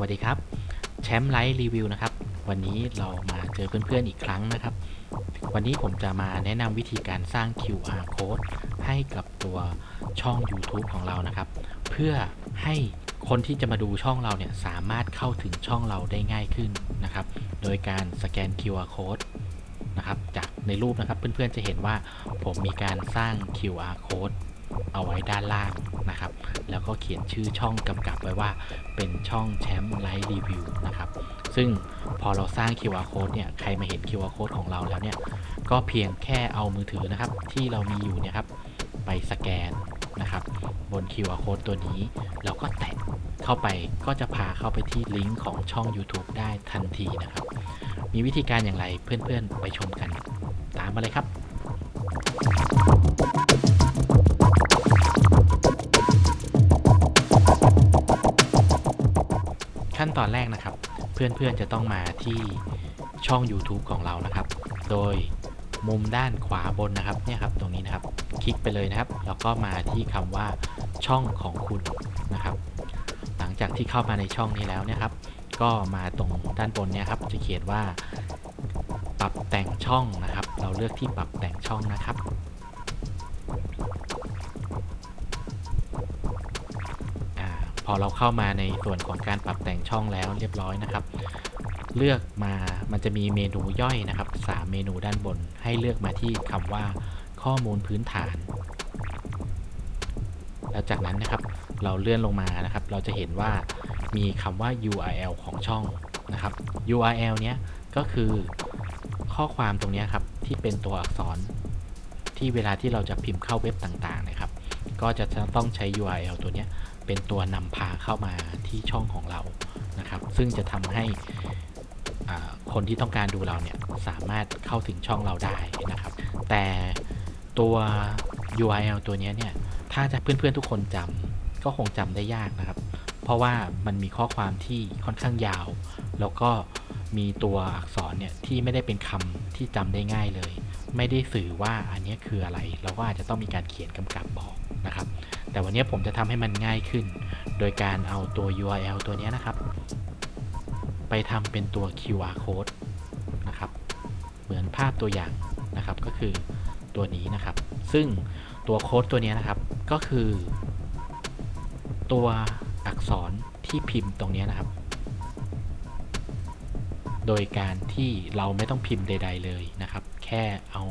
วัสดีครับแชมป์ไลท์รีวิวนะครับ วันนี้เรามาเจอเพื่อนๆอีกครั้งนะครับ วันนี้ผมจะมาแนะนำวิธีการสร้าง QR code ให้กับตัวช่อง YouTube ของเรานะครับ เพื่อให้คนที่จะมาดูช่องเราเนี่ย สามารถเข้าถึงช่องเราได้ง่ายขึ้นนะครับ โดยการสแกน QR code นะครับ จากในรูปนะครับเพื่อนๆจะเห็นว่าผมมีการสร้าง QR code เอาไว้ด้านล่างนะครับ แล้วก็เขียนชื่อช่องกำกับไว้ว่าเป็นช่องแชมป์ไลท์รีวิวนะครับ ซึ่งพอเราสร้าง QR code เนี่ย ใครมาเห็น QR code ของเราแล้วเนี่ย ก็เพียงแค่เอามือถือนะครับ ที่เรามีอยู่เนี่ยครับ ไปสแกนนะครับ บน QR code ตัวนี้เราก็แตะเข้าไปก็จะพาเข้าไปที่ลิงก์ของช่อง YouTube ได้ทันทีนะครับ มีวิธีการอย่างไรเพื่อนๆ ไปชมกัน ตามมาเลยครับ ขั้นตอนแรกนะครับ เพื่อนๆจะต้องมาที่ช่อง YouTube ของเรานะครับ โดยมุมด้านขวาบนนะครับเนี่ยครับตรงนี้นะครับ คลิกไปเลยนะครับ แล้วก็มาที่คำว่าช่องของคุณนะครับ หลังจากที่เข้ามาในช่องนี้แล้วเนี่ยครับ ก็มาตรงด้านบนเนี่ยครับ จะเขียนว่า ปรับแต่งช่องนะครับ เราเลือกที่ปรับแต่งช่องนะครับ พอเราเข้ามาในส่วนของการปรับแต่งช่องแล้วเรียบร้อยนะครับ เลือกมามันจะมีเมนูย่อยนะครับ 3 เมนูด้านบน ให้เลือกมาที่คำว่าข้อมูลพื้นฐาน แล้วจากนั้นนะครับ เราเลื่อนลงมานะครับ เราจะเห็นว่ามีคำว่า URL ของช่องนะครับ URL เนี้ยก็คือข้อความตรงนี้ครับที่เป็นตัวอักษรที่เวลาที่เราจะพิมพ์เข้าเว็บต่างๆนะครับ ก็จะต้องใช้ URL ตัวเนี้ย เป็นตัวนำพาเข้ามาที่ช่องของเรานะครับ ซึ่งจะทำให้คนที่ต้องการดูเราเนี่ยสามารถเข้าถึงช่องเราได้นะครับ แต่ตัว URL ตัวนี้เนี่ยถ้าจะเพื่อนๆทุกคนจำก็คงจำได้ยากนะครับ เพราะว่ามันมีข้อความที่ค่อนข้างยาว แล้วก็มีตัวอักษรเนี่ยที่ไม่ได้เป็นคำที่จำได้ง่ายเลย ไม่ได้สื่อว่าอันนี้คืออะไร เราก็อาจจะต้องมีการเขียนกำกับบอกนะครับ แต่วันนี้ผมจะทำให้มันง่ายขึ้น โดยการเอาตัว URL ตัวนี้นะครับ ไปทำเป็นตัว QR code นะครับ เหมือนภาพตัวอย่างนะครับ ก็คือตัวนี้นะครับ ซึ่งตัวโค้ดตัวนี้นะครับ ก็คือ ตัวอักษรที่พิมพ์ตรงนี้นะครับ โดยการที่เราไม่ต้องพิมพ์ใด ๆ เลยนะครับ แค่เอา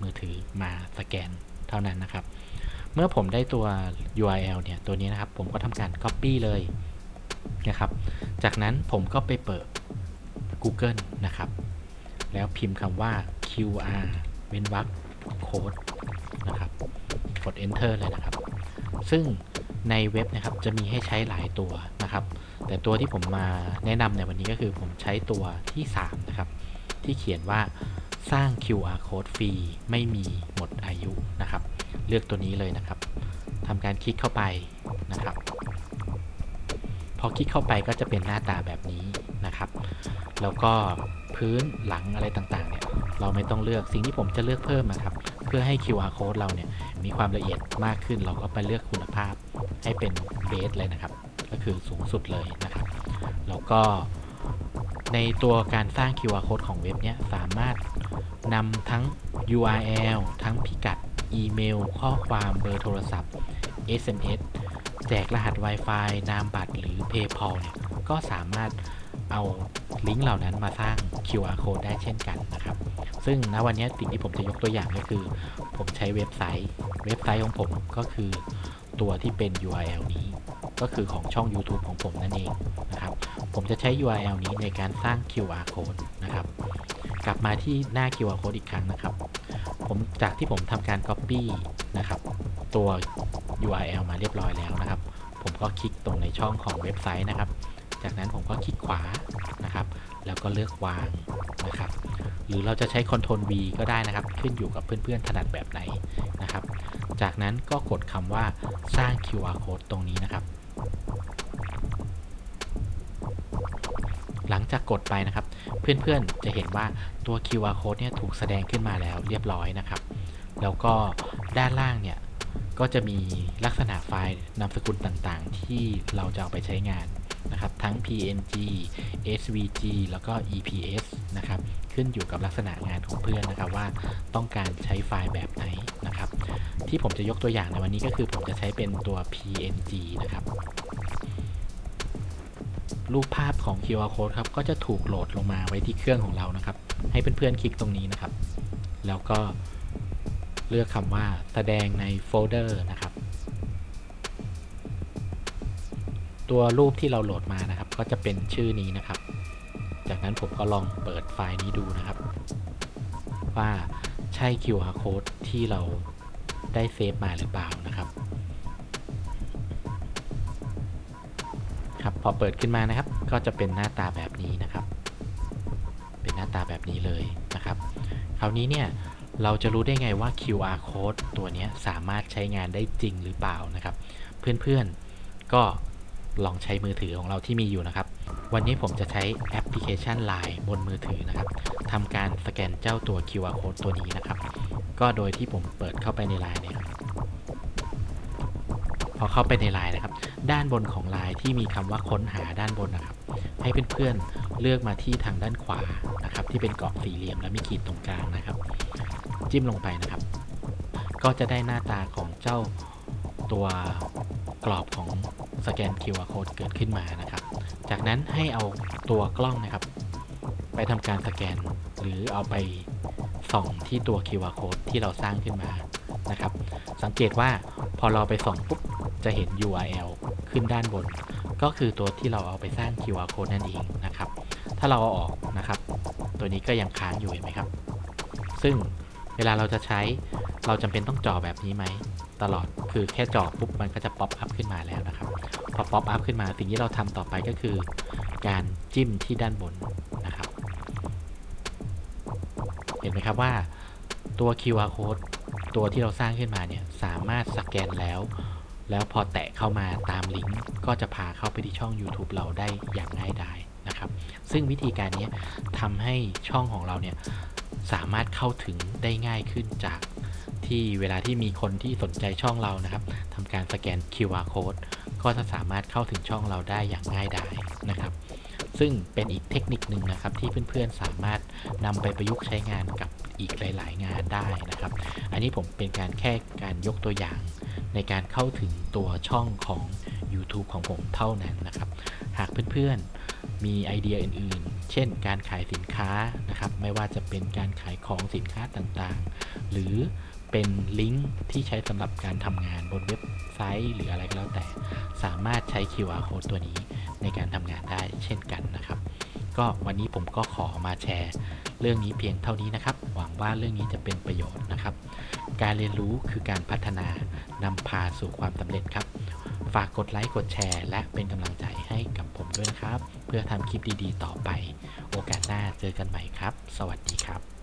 มือถือมาสแกนเท่านั้นนะครับ เมื่อผมได้ตัว URL เนี่ยตัวนี้นะครับ ผมก็ทำการ Copy เลยนะครับ จากนั้นผมก็ไปเปิด Google นะครับ แล้วพิมพ์คำว่า QR เว้นวรรคโค้ดนะครับ กด enter เลยนะครับ ซึ่งในเว็บนะครับจะมีให้ใช้หลายตัวนะครับ แต่ตัวที่ผมมาแนะนำในวันนี้ก็คือผมใช้ตัวที่ 3 นะครับ ที่เขียนว่า สร้าง QR code ฟรีไม่มีหมดอายุนะครับ เลือกตัวนี้เลยนะครับทำการคลิกเข้าไปนะครับ พอคลิกเข้าไปก็จะเป็นหน้าตาแบบนี้นะครับ แล้วก็พื้นหลังอะไรต่างๆเนี่ยเราไม่ต้องเลือกสิ่งที่ผมจะเลือกเพิ่มนะครับ เพื่อให้ QR code เราเนี่ยมีความละเอียดมากขึ้นเราก็ไปเลือกคุณภาพให้เป็นเบสเลยนะครับ ก็คือสูงสุดเลยนะครับ แล้วก็ในตัวการสร้าง QR code ของเว็บเนี้ยสามารถ นำทั้ง URL ทั้งพิกัด อีเมล ข้อความเบอร์โทรศัพท์ SMS แจกรหัส Wi-Fi นามบัตรหรือ PayPal เนี่ยก็สามารถเอาลิงก์เหล่านั้นมาสร้าง QR code ได้เช่นกันนะครับ ซึ่งณวันนี้สิ่งที่ผมจะยกตัวอย่างก็คือ ผมใช้เว็บไซต์ เว็บไซต์ของผมก็คือตัวที่เป็น URL นี้ ก็คือของช่อง YouTube ของผมนั่นเองนะครับ ผมจะใช้ URL นี้ในการสร้าง QR code กลับมาที่หน้า QR code อีกครั้งนะครับ ผมจากที่ผมทำการ Copy นะครับ ตัว URL มาเรียบร้อยแล้วนะครับ ผมก็คลิกตรงในช่องของเว็บไซต์นะครับ จากนั้นผมก็คลิกขวานะครับ แล้วก็เลือกวางนะครับ หรือเราจะใช้ Ctrl V ก็ได้นะครับ ขึ้นอยู่กับเพื่อนๆถนัดแบบไหนนะครับ จากนั้นก็กดคำว่าสร้าง QR code ตรงนี้นะครับ หลังจากกดไปนะครับ เพื่อนๆจะเห็นว่าตัว QR code เนี่ยถูกแสดงขึ้นมาแล้วเรียบร้อยนะครับ แล้วก็ด้านล่างเนี่ยก็จะมีลักษณะไฟล์นามสกุลต่างๆ ที่เราจะเอาไปใช้งานนะครับ ทั้ง PNG SVG แล้วก็ EPS นะครับ ขึ้นอยู่กับลักษณะงานของเพื่อนนะครับว่าต้องการใช้ไฟล์แบบไหนนะครับ ที่ผมจะยกตัวอย่างในวันนี้ก็คือผมจะใช้เป็นตัว PNG นะครับ รูปภาพของ QR code ครับก็จะถูกโหลดลงมาไว้ที่เครื่องของเรานะครับ ให้เพื่อนๆคลิกตรงนี้นะครับ แล้วก็เลือกคำว่าแสดงในโฟลเดอร์นะครับ ตัวรูปที่เราโหลดมานะครับ ก็จะเป็นชื่อนี้นะครับ จากนั้นผมก็ลองเปิดไฟล์นี้ดูนะครับ ว่าใช่ QR code ที่เราได้เซฟมาหรือเปล่านะครับ อเปิดขึ้นมานะครับ ก็จะเป็นหน้าตาแบบนี้นะครับ เป็นหน้าตาแบบนี้เลยนะครับ คราวนี้เนี่ยเราจะรู้ได้ไงว่า QR code ตัวนี้สามารถใช้งานได้จริงหรือเปล่านะครับ เพื่อนๆก็ลองใช้มือถือของเราที่มีอยู่นะครับ วันนี้ผมจะใช้แอปพลิเคชัน Line บนมือถือนะครับทำการสแกนเจ้าตัว QR code ตัวนี้นะครับ ก็โดยที่ผมเปิดเข้าไปใน Line เนี่ย พอเข้าไปใน Line นะครับ ด้านบนของ Line ที่มีคำว่าค้นหาด้านบนนะครับ ให้เพื่อนๆเลือกมาที่ทางด้านขวานะครับ ที่เป็นกรอบสี่เหลี่ยมและมีขีดตรงกลางนะครับ จิ้มลงไปนะครับ ก็จะได้หน้าตาของเจ้าตัวกรอบของสแกน QR code เกิดขึ้นมานะครับ จากนั้นให้เอาตัวกล้องนะครับ ไปทำการสแกน หรือเอาไปส่องที่ตัว QR code ที่เราสร้างขึ้นมานะครับ สังเกตว่าพอเราไปส่องปุ๊บ จะเห็น URL ขึ้นด้านบน ก็คือตัวที่เราเอาไปสร้าง QR code นั่นเองนะครับ ถ้าเราเอาออกนะครับ ตัวนี้ก็ยังค้างอยู่เห็นไหมครับ ซึ่งเวลาเราจะใช้เราจำเป็นต้องจ่อแบบนี้ไหมตลอดคือแค่จ่อปุ๊บมันก็จะป๊อปอัพขึ้นมาแล้วนะครับ พอป๊อปอัพขึ้นมาสิ่งที่เราทำต่อไปก็คือ การจิ้มที่ด้านบนนะครับ เห็นไหมครับว่าตัว QR code ตัวที่เราสร้างขึ้นมาเนี่ยสามารถสแกนแล้ว แล้วพอแตะเข้ามาตามลิงก์ก็จะพาเข้าไปที่ช่อง YouTube เราได้อย่างง่ายดายนะครับ ซึ่งวิธีการนี้ทำให้ช่องของเราเนี่ยสามารถเข้าถึงได้ง่ายขึ้นจากที่เวลาที่มีคนที่สนใจช่องเรานะครับทำการสแกน QR code ก็จะสามารถเข้าถึงช่องเราได้อย่างง่ายดายนะครับ ซึ่งเป็นอีกเทคนิคหนึ่งนะครับ ที่เพื่อนๆสามารถนำไปประยุกต์ใช้งานกับอีกหลาย ๆ งานได้นะครับ อันนี้ผมเป็นการแค่การยกตัวอย่าง ในการเข้าถึงตัวช่องของ YouTube ของผมเท่านั้นนะครับ หากเพื่อนๆมีไอเดียอื่นๆ เช่น การขายสินค้านะครับ ไม่ว่าจะเป็นการขายของสินค้าต่างๆ หรือเป็นลิงก์ที่ใช้สำหรับการทำงานบนเว็บไซต์หรืออะไรก็แล้วแต่ สามารถใช้ QR code ตัวนี้ในการทำงานได้เช่นกันนะครับ ก็วันนี้ผมก็ขอมาแชร์ เรื่องนี้เพียงเท่านี้นะครับ หวังว่าเรื่องนี้จะเป็นประโยชน์นะครับ การเรียนรู้คือการพัฒนา นำพาสู่ความสำเร็จครับ ฝากกดไลค์กดแชร์ และเป็นกำลังใจให้กับผมด้วยนะครับ เพื่อทำคลิปดีๆ ต่อไป โอกาสหน้าเจอกันใหม่ครับ สวัสดีครับ